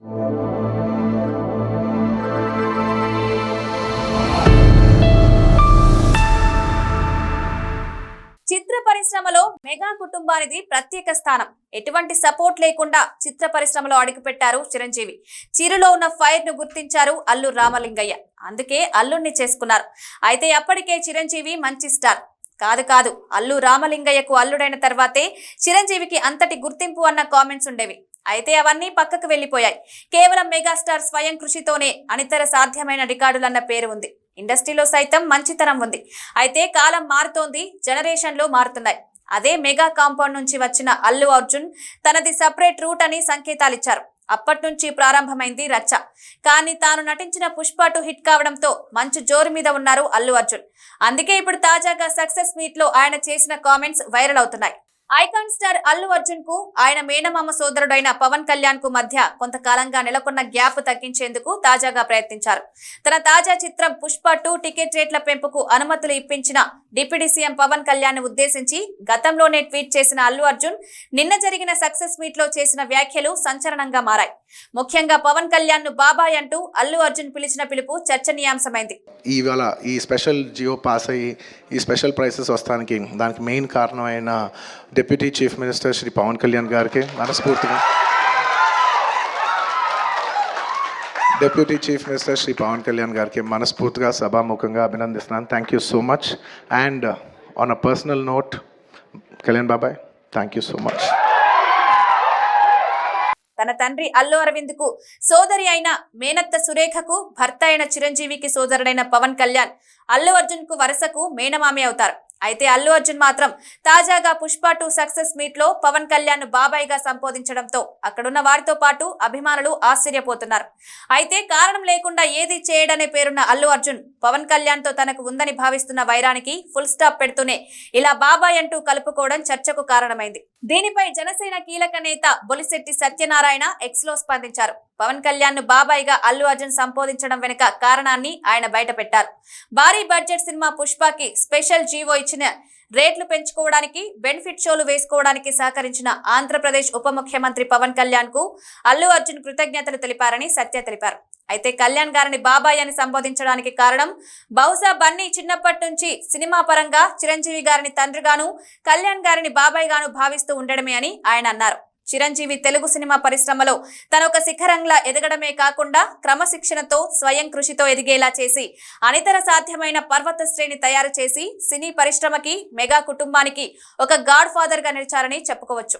చిత్ర పరిశ్రమలో మెగా కుటుంబానిది ప్రత్యేక స్థానం. ఎటువంటి సపోర్ట్ లేకుండా చిత్ర పరిశ్రమలో అడుగుపెట్టారు చిరంజీవి. చిరులో ఉన్న ఫైర్ను గుర్తించారు అల్లు రామలింగయ్య. అందుకే అల్లుణ్ణి చేసుకున్నారు. అయితే అప్పటికే చిరంజీవి మంచి స్టార్. కాదు కాదు అల్లు రామలింగయ్యకు అల్లుడైన తర్వాతే చిరంజీవికి అంతటి గుర్తింపు అన్న కామెంట్స్ ఉండేవి. అయితే అవన్నీ పక్కకు వెళ్ళిపోయాయి కేవలం మెగాస్టార్ స్వయం కృషితోనే అనితర సాధ్యమైన రికార్డులన్న పేరు ఉంది. ఇండస్ట్రీలో సైతం మంచితనం ఉంది. అయితే కాలం మారుతోంది జనరేషన్లు మారుతున్నాయి. అదే మెగా కాంపౌండ్ నుంచి వచ్చిన అల్లు అర్జున్ తనది సపరేట్ రూట్ అని సంకేతాలిచ్చారు. అప్పటి నుంచి ప్రారంభమైంది రచ్చ. కానీ తాను నటించిన పుష్ప టు హిట్ కావడంతో మంచు జోరు మీద ఉన్నారు అల్లు అర్జున్. అందుకే ఇప్పుడు తాజాగా సక్సెస్ మీట్లో ఆయన చేసిన కామెంట్స్ వైరల్ అవుతున్నాయి. ఐకాన్ స్టార్ అల్లు అర్జున్కు ఆయన మేనమామ సోదరుడైన పవన్ కళ్యాణ్కు మధ్య కొంతకాలంగా నెలకొన్న గ్యాప్ తగ్గించేందుకు తాజాగా ప్రయత్నించారు. తన తాజా చిత్రం పుష్ప టూ టికెట్ రేట్ల పెంపుకు అనుమతులు ఇప్పించిన డిప్యూటీ సీఎం పవన్ కళ్యాణ్ ఉద్దేశించి గతంలోనే ట్వీట్ చేసిన అల్లు అర్జున్ నిన్న జరిగిన సక్సెస్ మీట్లో చేసిన వ్యాఖ్యలు సంచలనంగా మారాయి. ముఖ్యంగా పవన్ కళ్యాణ్ను బాబాయ్ అంటూ అల్లు అర్జున్ పిలిచిన పిలుపు చర్చనీయాంశమైంది. ఇవాళ ఈ స్పెషల్ జియో పాస్ అయ్యి ఈ స్పెషల్ ప్రైసెస్ వస్తానికి దానికి మెయిన్ కారణమైన deputy chief minister Shri Pawan Kalyan గారికి మనస్ఫూర్తిగా deputy chief minister Shri Pawan Kalyan గారికి మనస్ఫూర్తిగా సభాముఖంగా అభినందిస్తున్నాను. Thank you so much and on a personal note Kalyan బాబాయ్ థ్యాంక్ యూ సో మచ్ తన తండ్రి అల్లు అరవింద్కు సోదరి అయిన మేనత్త సురేఖకు భర్త అయిన చిరంజీవికి సోదరుడైన పవన్ కళ్యాణ్ అల్లు అర్జున్కు వరుసకు మేనమామి అవుతారు. అయితే అల్లు అర్జున్ మాత్రం తాజాగా పుష్ప టూ సక్సెస్ మీట్లో పవన్ కళ్యాణ్ బాబాయ్గా సంబోధించడంతో అక్కడున్న వారితో పాటు అభిమానులు ఆశ్చర్యపోతున్నారు. అయితే కారణం లేకుండా ఏది చేయడనే పేరున్న అల్లు అర్జున్ పవన్ కళ్యాణ్తో తనకు ఉందని భావిస్తున్న వైరానికి ఫుల్ స్టాప్ పెడుతూనే ఇలా బాబాయ్ అంటూ కలుపుకోవడం చర్చకు కారణమైంది. దీనిపై జనసేన కీలక నేత బొలిశెట్టి సత్యనారాయణ ఎక్స్లో స్పందించారు. పవన్ కళ్యాణ్ను బాబాయ్గా అల్లు అర్జున్ సంబోధించడం వెనుక కారణాన్ని ఆయన బయటపెట్టారు. భారీ బడ్జెట్ సినిమా పుష్పకి స్పెషల్ జీవో ఇచ్చిన రేట్లు పెంచుకోవడానికి బెనిఫిట్ షోలు వేసుకోవడానికి సహకరించిన ఆంధ్రప్రదేశ్ ఉప ముఖ్యమంత్రి పవన్ కళ్యాణ్కు అల్లు అర్జున్ కృతజ్ఞతలు తెలిపారని సత్య తెలిపారు. అయితే కళ్యాణ్ గారిని బాబాయ్ అని సంబోధించడానికి కారణం బహుశా బన్నీ చిన్నప్పటి నుంచి సినిమా పరంగా చిరంజీవి గారిని తండ్రిగాను కళ్యాణ్ గారిని బాబాయ్ గాను భావిస్తూ ఉండడమే అని ఆయన అన్నారు. చిరంజీవి తెలుగు సినిమా పరిశ్రమలో తన ఒక శిఖరంలా ఎదగడమే కాకుండా క్రమశిక్షణతో స్వయం కృషితో ఎదిగేలా చేసి అనితర సాధ్యమైన పర్వత శ్రేణి తయారు చేసి సినీ పరిశ్రమకి మెగా కుటుంబానికి ఒక గాడ్ ఫాదర్గా నిలిచారని చెప్పుకోవచ్చు.